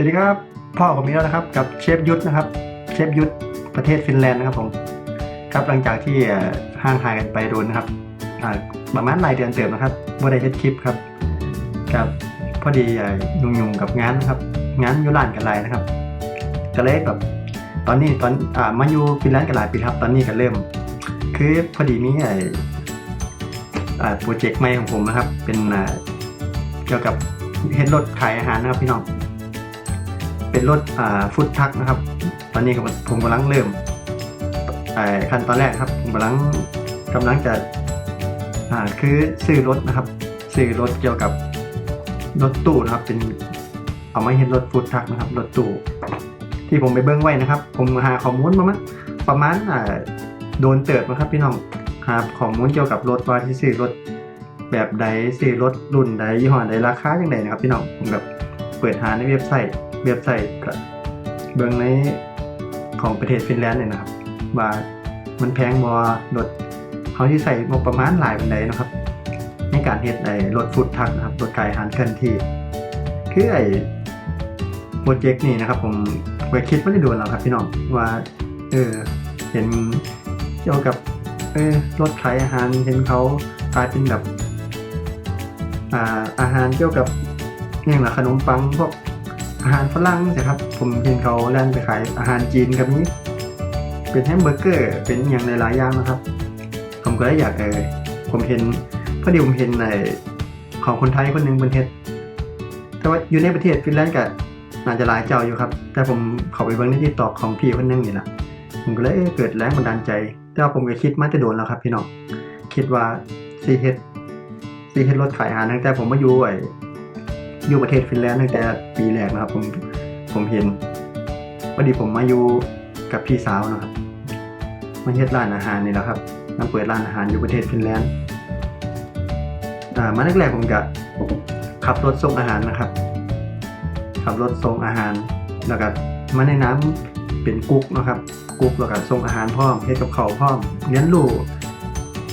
สวัสดีครับ พ่อผมมีแล้วนะครับ กับเชฟยุทธนะครับ เชฟยุทธประเทศฟินแลนด์นะครับผมครับหลังจากที่ห่างหายกันไปโดนนะครับอ่าประมาณหลายเดือนเติมนะครับว่าได้เฮ็ดคลิปครับกับพอดีเอ่อยุ่งๆกับงานนะครับงานยุรานกันหลนะครับก็เลยแบบตอนนี้ตอนอ่ามาอยู่ฟินแลนด์กันหลายปีครับ ตอนนี้ก็เริ่ม คือพอดีมีไออ่าโปรเจกต์ใหม่ของผมนะครับ เป็นเกี่ยวกับเฮ็ดรถขายอาหารนะครับพี่น้อง เป็นรถอ่าฟุตทักนะครับ ตอนนี้ผมกำลังเริ่มขั้นตอนแรกครับผมกำลังกำลังจะอ่าคือซื้อรถนะครับซื้อรถเกี่ยวกับรถตู้นะครับ เป็นเอามาเห็นรถฟุตทักนะครับรถตู้ที่ผมไปเบิ้งไว้นะครับ ผมหาข้อมูลมามั้งประมาณอ่าโดนเติบนะครับพี่น้องหาข้อมูลเกี่ยวกับรถว่าที่ซื้อรถแบบใดซื้อรถรุ่นใดยี่ห้อใดราคาอย่างไรนะครับพี่น้องผมแบบเปิดหาในเว็บไซต์ เว็บไซต์ก็เบิ่งในของประเทศฟินแลนด์เนี่ยนะครับ ว่ามันแพงบ่รถเขาที่ใส่งบประมาณหลายปานใดนะครับ ในการเฮ็ดไอ้รถฟุตทักนะครับรถไกลอาหารเคลื่อนที่ คือไอ้โปรเจกต์นี้นะครับ ผมไปคิดไม่ได้ด่วนแล้วครับพี่น้องว่าเออเห็นเกี่ยวกับเออรถขายอาหารเห็นเขากลายเป็นแบบอ่าอาหารเกี่ยวกับเนี่ยละขนมปังพวก อาหารฝรั่งใช่ครับ ผมเห็นเขาแล่นไปขายอาหารจีนกับนี้ เป็นแฮมเบอร์เกอร์เป็นอย่างหลายๆอย่างนะครับ ผมก็เลยอยากเออผมเห็นพอดีผมเห็นในของคนไทยคนหนึ่งบนเฮ็ดแต่ว่าอยู่ในประเทศฟินแลนด์ก็น่าจะหลายเจ้าอยู่ครับ แต่ผมเขาไปเบิ่งในที่ตอกของพี่คนนึงนี่แหละผมก็เลยเออเกิดแรงบันดาลใจ แต่ว่าผมก็คิดมาแต่โดนแล้วครับ พี่น้องคิดว่าซีเฮ็ดซีเฮ็ดรถขายอาหารตั้งแต่ผมมาอยู่ไอ้ อยู่ประเทศฟินแลนด์ตั้งแต่ปีแรกนะครับ ผมผมเห็นพอดีผมมาอยู่กับพี่สาวนะครับมาเฮ็ดร้านอาหารนี่แหละครับมาเปิดร้านอาหารอยู่ประเทศฟินแลนด์อ่ามาแรกๆผมก็ขับรถส่งอาหารนะครับ ขับรถส่งอาหารแล้วก็มาในน้ำเป็นกุ๊กนะครับกุ๊กแล้วก็ส่งอาหารพร้อมเฮ็ดกับเขาพร้อมเรียนรู้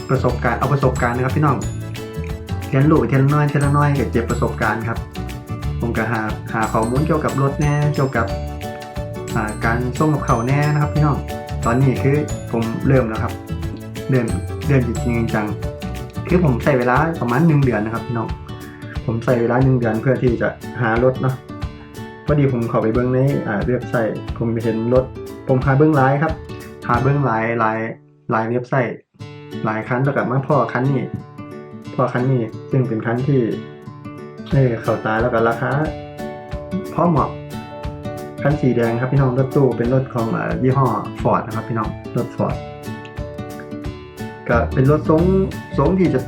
ประสบการณ์เอาประสบการณ์นะครับพี่น้องเรียนรู้เทีละน้อยเทีละน้อยก็เก็บประสบการณ์ครับ ผมก็หาหาข้อมูลเกี่ยวกับรถแน่เกี่ยวกับการส่งกับเขาแน่นะครับพี่น้องตอนนี้คือผมเริ่มแล้วครับเดินเดินจริงจังคือผมใส่เวลาประมาณหนึ่งเดือนนะครับพี่น้องผมใส่เวลาหนึ่งเดือนเพื่อที่จะหารถเนาะพอดีผมเข้าไปเบิ้องในอ่าเว็บไซต์ผมเห็นรถ ผมหาเบิ้องไลน์ครับหาเบิ้องไลน์ไลน์ไลน์เว็บไซต์หลายคันแล้วกับมาพ่อคันนี้พอคันนี้ซึ่งเป็นคันที่ เออเข้าตาแล้วก็ราคาพอเหมาะคันสีแดงครับพี่น้องรถตู้เป็นรถของอยี่ห้อฟอร์ดนะครับพี่น้องรถฟอร์ดก็เป็นรถทรงทรงที่จะ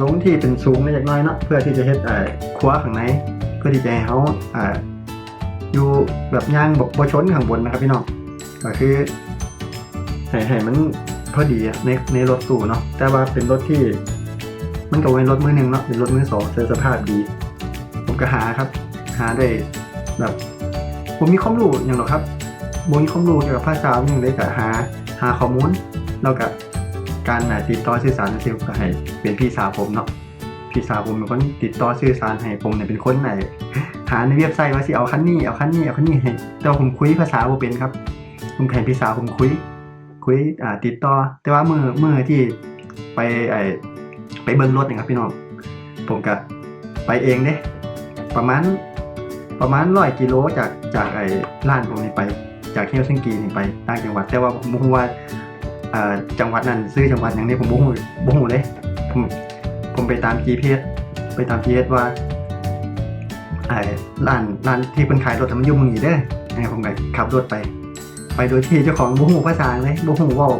ทรงที่เป็นสูงนิดน้อยเนาะเพื่อที่จะเฮ็ดอ่าครัวข้างในเพื่อที่จะให้เขาอ่าอยู่แบบย่างบกบชนข้างบนนะครับพี่น้องก็คือให้ให้มันพอดีในในรถตู้เนาะแต่ว่าเป็นรถที่ มันก็เป็นรถมือหนึ่งเนาะเป็นรถมือสองเสื้อสภาพดี ผมก็หาครับ หาได้แบบผมมีความรู้อย่างหรอครับผมมีความรู้เกี่ยวกับภาษาอย่างไรก็หาหาข้อมูลแล้วก็การติดต่อสื่อสารกับก็ให้เป็นพี่สาวผมเนาะพี่สาวผมเป็นคนติดต่อสื่อสารให้ผมเนี่ยเป็นคนไหนหาในเว็บไซต์ว่าสิเอาคันนี้เอาคันนี้เอาคันนี้ให้แต่ผมคุยภาษาบ่เป็นครับ ผมแข่พี่สาวผมคุยคุยอ่าติดต่อ แต่ว่ามือมือที่ไปไอ ไปเบิ้งรถนะครับพี่น้องผมก็ไปเองเด้ประมาณประมาณร้อยกิโลจากจากไอ้ร้านผมนี่ไป จากเฮลซิงกีนี่ไปต่างจังหวัด แต่ว่าผมรู้ว่าจังหวัดนั้นซื้อจังหวัดหยังนี่ผมบ่ฮู้บ่ฮู้เลยผมผมไปตาม GPS ไปตาม GPS ว่าไอ้ร้านร้านที่เพิ่นขายรถน่ะมันอยู่เมืองนี้เด้อไอ้ผมก็ขับรถไป ไปโดยที่เจ้าของบ่ฮู้ภาษาเลยบ่ฮู้เว้า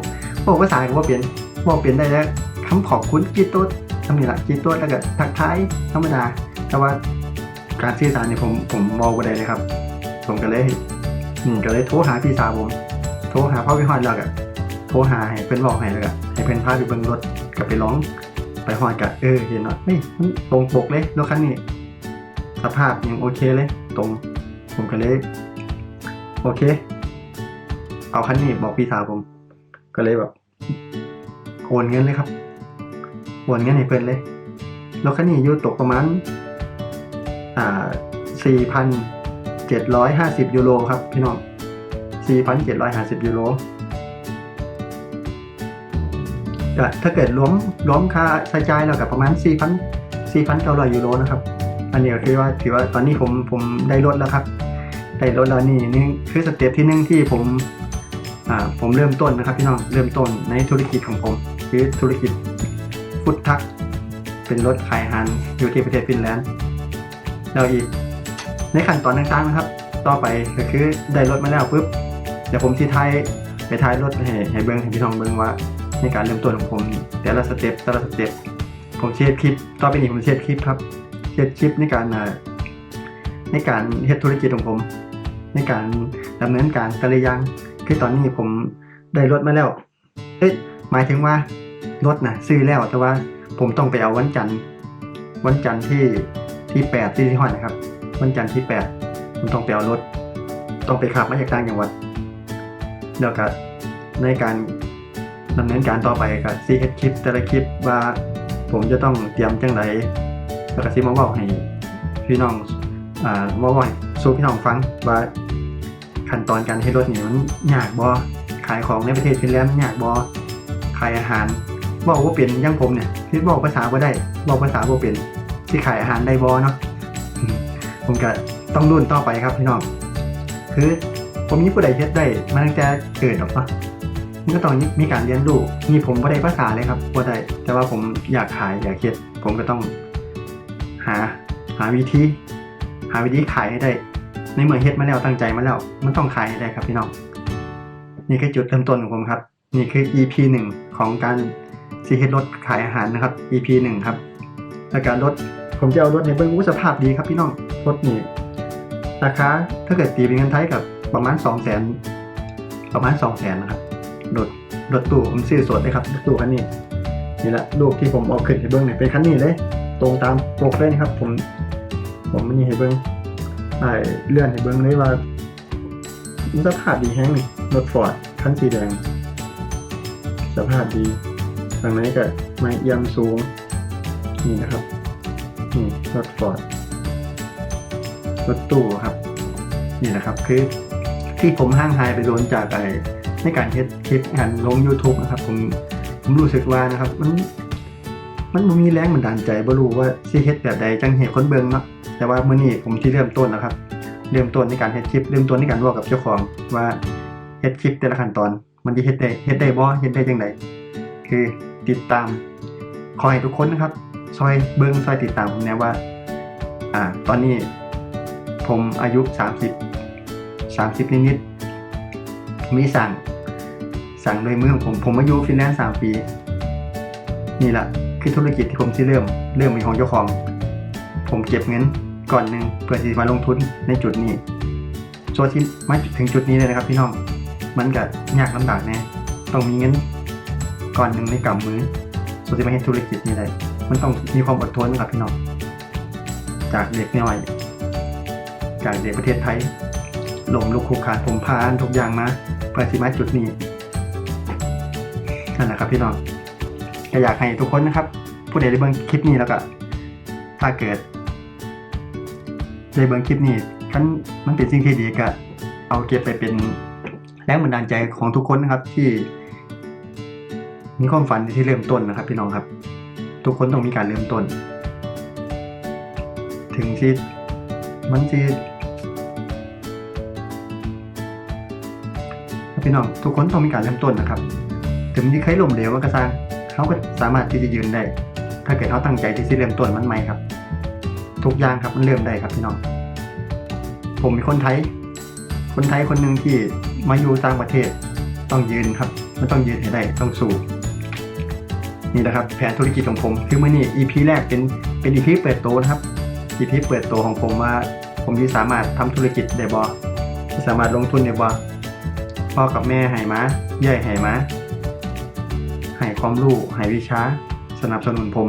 เว้าภาษาก็บ่เป็นเว้าเป็นได้แล้ว คำขอบคุณกีโต้ทำนี่ละกีโต้แล้วก็ทักทายธรรมดา แต่ว่าการสื่อสารเนี่ยผมผมมองไปได้เลยครับ ผมก็เลยอืมก็เลยโทรหาพี่สาวผม โทรหาพ่อพี่ฮอดแล้วก็โทรหาให้เพื่อนบอกให้แล้วก็ให้เพื่อนพาไปเบิ่งรถกับไปร้องไปฮอดกับเออเห็นว่าเฮ้ยตรงปกเลยรถคันนี้สภาพยังโอเคเลย ตรงผมก็เลยโอเค เอาคันนี้บอกพี่สาวผม ก็เลยแบบโอนเงินเลยครับ โอนเงินให้เพิ่นเลยรถคันนี้อยู่ตกประมาณอ่า4,750ยูโรครับพี่น้อง4,750ยูโรถ้าเกิดรวมรวมค่าใช้จ่ายแล้วกับประมาณ 4,000 4,900ยูโรนะครับ อันนี้ก็คือว่าถือว่าตอนนี้ผมผมได้ลดแล้วครับได้ลดแล้วนี่นี่คือสเต็ปที่หนึ่งที่ผมอ่าผมเริ่มต้นนะครับพี่น้องเริ่มต้นในธุรกิจของผม คือธุรกิจ ฟุตทักเป็นรถขายอาหารอยู่ที่ประเทศฟินแลนด์แล้วอีก ในขั้นตอนต่างๆนะครับ ต่อไปก็คือได้รถมาแล้วปุ๊บเดี๋ยวผมที่ไทยไปท้ายรถให้ให้เบิ้งให้พี่น้องเบิ้งว่า ในการเริ่มต้นของผม แต่ละสเต็ปแต่ละสเต็ปผมเชฟคลิปต่อไปนี้ผมเชฟคลิปครับเชฟคลิปในการในการเฮ็ดธุรกิจของผม ในการดำเนินการแต่ละอย่างคือตอนนี้ผมได้รถมาแล้วเอ้ยหมายถึงว่า รถนะซื้อแล้วแต่ว่าผมต้องไปเอาวันจันทร์วันจันทร์ที่ที่แปดที่ที่ห้อนะครับ วันจันทร์ที่แปดผมต้องไปเอารถ ต้องไปขับมาจากต่างจังหวัดแล้วก็ในการดำเนินการต่อไปก็ซีเฮ็ดคลิปแต่ละคลิปว่าผมจะต้องเตรียมจังไรแล้วก็ซิมาเว่าให้พี่น้องอ่าว่าว่าให้สู่พี่น้องฟังว่าขั้นตอนการให้รถนี่มันยากบ่ขายของในประเทศฟินแลนด์มันยากบ่ขายอาหาร เว่าว่าเป็นอยังผมเนี่ยคือบอกภาษาบ่ได้บอกภาษาบ่เป็นที่ขายอาหารได้บ่เนาะผมก็ต้องรุ่นต่อไปครับพี่น้องคือผมมีผู้ใดเฮ็ดได้มาตั้งแต่เกิดหรอกปะมันก็ต้องมีการเรียนรู้นี่ผมบ่ได้ภาษาเลยครับบ่ได้แต่ว่าผมอยากขายอยากเฮ็ดผมก็ต้อง หา หาวิธีหาวิธีขายให้ได้ ในเมื่อเฮ็ดมาแล้วตั้งใจมาแล้ว มันต้องขายให้ได้ครับพี่น้องนี่คือจุดเริ่มต้นของผมครับ นี่คือ EP หนึ่งของการ ซีเฮ็ดรถขายอาหารนะครับ EP หนึ่งครับและการรถผมจะเอารถในเบิ้งอู้สภาพดีครับพี่น้องรถนี่ราคาถ้าเกิดตีเป็นเงินไทยกับประมาณ2 0 0 0 0 0ประมาณ2 0 0 0 0 0นะครับรถรถตู้ผมซื้อสดเลยครับรถตู้คันนี้นี่แหละรูปที่ผมเอาขึ้นให้เบิ้งเนี่ยเป็นคันนี้เลย ตรงตามปกเลยนะครับ ผมผมมันนี่ให้เบิ้งไอเลื่อนให้เบิ้งเลยว่าสภาพดีแฮงนี่รถฟอร์ดคันสีแดงสภาพดี ทางไหนก็ไม่เอียงสูง นี่นะครับ นี่รถฟอร์ดรถตู้ครับ นี่นะครับคือที่ผมห้างหายไปโดนจากไอในการเฮ็ดคลิปงานลง YouTube นะครับ ผมผมรู้สึกว่านะครับ มัน มันมีแรงบันดาลใจบ่รู้ว่าสิเฮ็ดแบบใดจังเฮ็ดคนเบิ่งเนาะแต่ว่ามื้อนี้ผมที่เริ่มต้นแล้วครับ เริ่มต้นในการเฮ็ดคลิป เริ่มต้นในการว้ากับเจ้าของว่าเฮ็ดคลิปแต่ละขั้นตอน มันสิเฮ็ดได้เฮ็ดได้บ่เฮ็ดได้จังไดคือ ติดตาม ขอให้ทุกคนนะครับซอยเบิ้งซอยติดตามผมแนะว่า อ่า ตอนนี้ผมอายุ 30 30 นิดๆมีสั่ง สั่งโดยมือของผม ผมมายู่ฟินแลนด์3ปี นี่แหละคือธุรกิจที่ผมที่เริ่ม เริ่มมีของเจ้าของ ผมเก็บเงินก่อนหนึ่งเพื่อที่จะมาลงทุนในจุดนี้ส่วนที่มาถึงจุดนี้เลยนะครับพี่น้อง มันก็ยากลำบากแน่ต้องมีเงิน ก่อนหนึ่งในกำมือส่วนที่มาเห็นธุรกิจนี่ได้มันต้องมีความอดทนนะครับพี่น้อง จากเด็กน้อย จากเด็กประเทศไทยหลมลุกคลุกคานผมพานทุกอย่างมาเพื่อที่มาจุดนี้นั่นแหละครับพี่น้องก็อยากให้ทุกคนนะครับ ผู้ใดได้เบิ่งคลิปนี้แล้วก็ ถ้าเกิดได้เบิ่งคลิปนี้คันมันเป็นสิ่งที่ดีก็เอาเก็บไปเป็นแรงบันดาลใจของทุกคนนะครับที่ มีความฝันที่เริ่มต้นนะครับพี่น้องครับ ทุกคนต้องมีการเริ่มต้น ถึงที่มันที่พี่น้องทุกคนต้องมีการเริ่มต้นนะครับ ถึงที่ใครล้มเหลวก็สร้างเขาก็สามารถที่จะยืนได้ ถ้าเกิดเขาตั้งใจที่จะเริ่มต้นมันใหม่ครับ ทุกอย่างครับมันเริ่มได้ครับพี่น้อง ผมเป็นคนไทย คนไทยคนหนึ่งที่มาอยู่ต่างประเทศ ต้องยืนครับ มันต้องยืนให้ได้ ต้องสู้ นี่แหละครับแผนธุรกิจของผม คือเมื่อนี้ EP แรกเป็นเป็น EP เปิดโตวนะครับ EP เปิดโตวของผมว่าผมที่สามารถทำธุรกิจได้บ่ที่สามารถลงทุนได้บ่พ่อกับแม่ให้มาย่ายให้มาให้ความรู้ให้วิชา สนับสนุนผม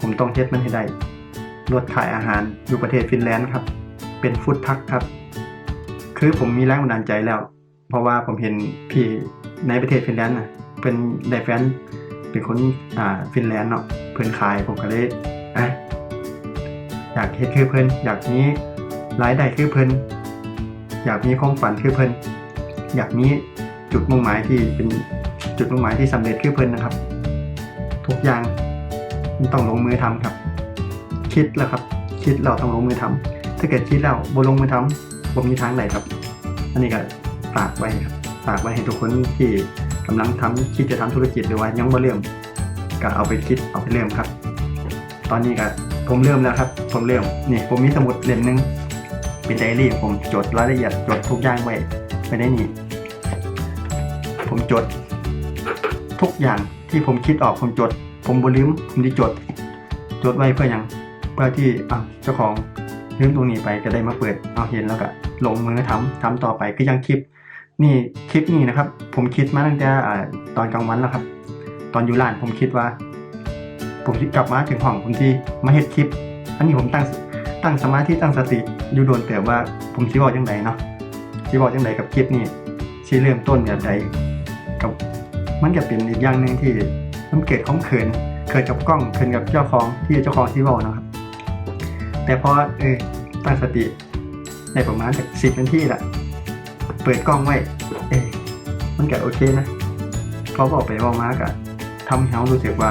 ผมต้องเฮ็ดมันให้ได้รถขายอาหารอยู่ประเทศฟินแลนด์ครับ เป็นฟู้ดทักครับ คือผมมีแรงบันดาลใจแล้ว เพราะว่าผมเห็นพี่ในประเทศฟินแลนด์นะเป็นได้แฟน เป็นคนอ่าฟินแลนด์เนาะเพื่อนขายผมก็เลยอะอยากเฮ็ดคือเพื่อนอยากนี้รายได้คือเพิ่นอยากมีความฝันคือเพิ่นอยากมีจุดมุ่งหมายที่เป็นจุดมุ่งหมายที่สำเร็จคือเพิ่นนะครับ ทุกอย่างมันต้องลงมือทำครับ คิดแล้วครับ คิดเราต้องลงมือทำถ้าเกิดคิดแล้วบ่ลงมือทำบ่มีทางไหนครับ อันนี้ก็ฝากไว้ครับฝากไว้ให้ทุกคนที่ กำลังทำคิดจะทำธุรกิจหรือว่ายังบ่เริ่มก็เอาไปคิดเอาไปเริ่มครับ ตอนนี้ก็ผมเริ่มแล้วครับ ผมเริ่มนี่ผมมีสมุดเล่มหนึงเป็นไดอารี่ผมจดรายละเอียดจดทุกอย่างไว้ไว้ในนี่ ผมจด ทุกอย่างที่ผมคิดออกผมจด ผมบ่ลืมผมได้จด จดไว้เพื่อหยังเพื่อที่อะเจ้าของลืมตรงนี้ไปจะได้มาเปิดเอาเห็นแล้วก็ลงมือทำทำต่อไปก็ยังคลิป นี่คลิปนี้นะครับ ผมคิดมาตั้งแต่ตอนกลางวันแล้วครับ ตอนอยู่ร้านผมคิดว่า ผมกลับมาถึงห้องผมที่มาเฮ็ดคลิป อันนี้ผมตั้งตั้งสมาธิตั้งสติอยู่โดนแต่ว่าผมสิบอกจังไดเนาะสิบอกจังไดกับคลิปนี้สิเริ่มต้นแบบใดกับมันก็เป็นอีกอย่างหนึ่งที่มันเกิดของเขินเกิดกับกล้องเขินกับเจ้าของที่เจ้าของที่บอกนะครับ แต่พอเออตั้งสติในประมาณสักสิบนาทีละ เปิดกล้องไว้เออมันก็โอเคนะเขาบอกไปว่ามาก็ทำให้เขารู้สึกว่า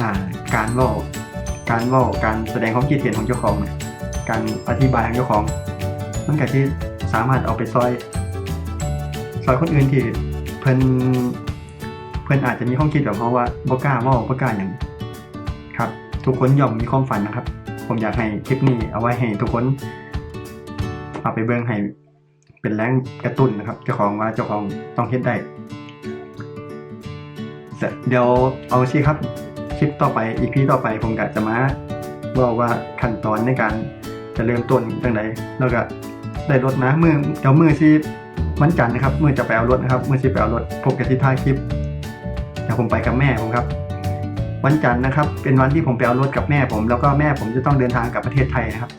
อ่า การว่าการว่าการแสดงความคิดเห็นของเจ้าของเนี่ยการอธิบายของเจ้าของ มันก็ที่สามารถเอาไปซอย ซอยคนอื่นที่เพิ่นเพิ่นอาจจะมีความคิดแบบเขาว่าบ่กล้าว่าบ่กล้าอย่างครับ ทุกคนย่อมมีความฝันนะครับ ผมอยากให้คลิปนี้เอาไว้ให้ทุกคน เอาไปเบิ่งให้ เป็นแรงกระตุ้นนะครับเจ้าของว่าเจ้าของต้องเฮ็ดได้เดี๋ยวเอาสิครับคลิปต่อไปอีพีต่อไปผมก็จะมาบอกว่าขั้นตอนในการจะเริ่มต้นจังไดแล้วก็ได้รถมามือเดี๋ยวมือที่วันจันนะครับมือจะไปเอารถนะครับมือที่ไปเอารถพบกันที่ท้ายคลิปเดี๋ยวผมไปกับแม่ผมครับ วันจันทร์นะครับ เป็นวันที่ผมไปเอารถกับแม่ผม แล้วก็แม่ผมจะต้องเดินทางกลับประเทศไทยนะครับ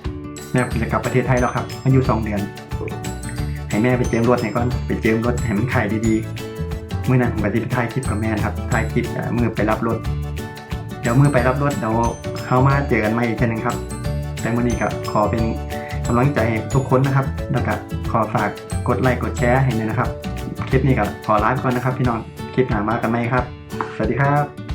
แม่ผมจะกลับประเทศไทยแล้วครับอายุสองเดือน ให้แม่ไปเจิมรถให้ก่อนไปเจิมรถให้มันขายดีๆเมื่อนั้นผมก็จะไปถ่ายคลิปกับแม่นะครับถ่ายคลิปมือไปรับรถเดี๋ยวมือไปรับรถเดี๋ยวเขามาเจอกันใหม่อีกทีนึงครับ แต่มื่อนี้ก็ขอเป็นกำลังใจทุกคนนะครับแล้วก็ขอฝากกดไลค์กดแชร์ให้หน่อยนะครับ คลิปนี้ก็ขอลาไปก่อนนะครับ พี่น้องคลิปหน้ามากันไหมครับ สวัสดีครับ